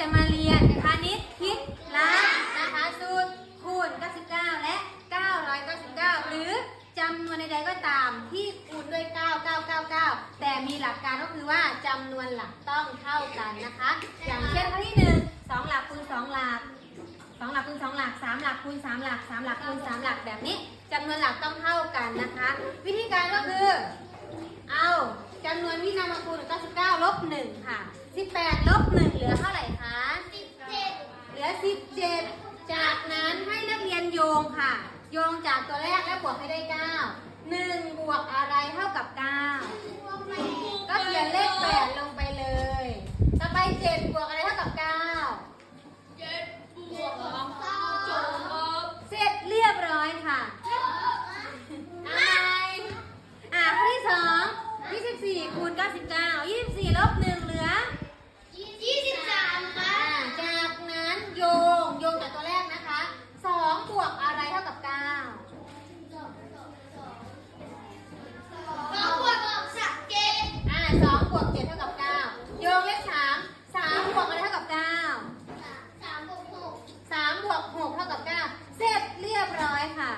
จะมาเรียนคณิตคิดล้านนะคะสูตรคูณ 99 และ 999 หรือจำนวนใดๆก็ตามที่คูณด้วย 9999 แต่มีหลักการก็คือว่าจำนวนหลักต้องเท่ากันนะคะ อย่างเช่นข้อที่ 1 2 หลักคูณ 2 หลัก 2 หลักคูณ 2 หลัก 3 หลักคูณ 3 หลัก 3 หลักคูณ 3 หลักแบบนี้จำนวนหลักต้องเท่ากันนะคะ วิธีการก็คือ เอาจำนวนที่นำมาคูณกับ99 ลบ 1 ค่ะ 18 ลบ 1 เหลือเท่าไหร่คะ เหลือ 17 จากนั้นให้นักเรียนโย งค่ะ โยงจากตัวแรกแล้วบวกให้ได้9 1บวกอะไรเท่ากับ9ก็เขียนเลข8ลงไปเลย ต่อไป7บวกอะไรเท่ากับ9เสร็จเรียบร้อยค่ะอะไรอะข้อที่สอง24คูณ99 24ลบ1เหลือ สองบวกเจ็ดเท่ากับเก้าโยงเลขสามสามบวกอะไรเท่ากับเก้าสามบวกหกเท่ากับเก้าเสร็จเรียบร้อยค่ะ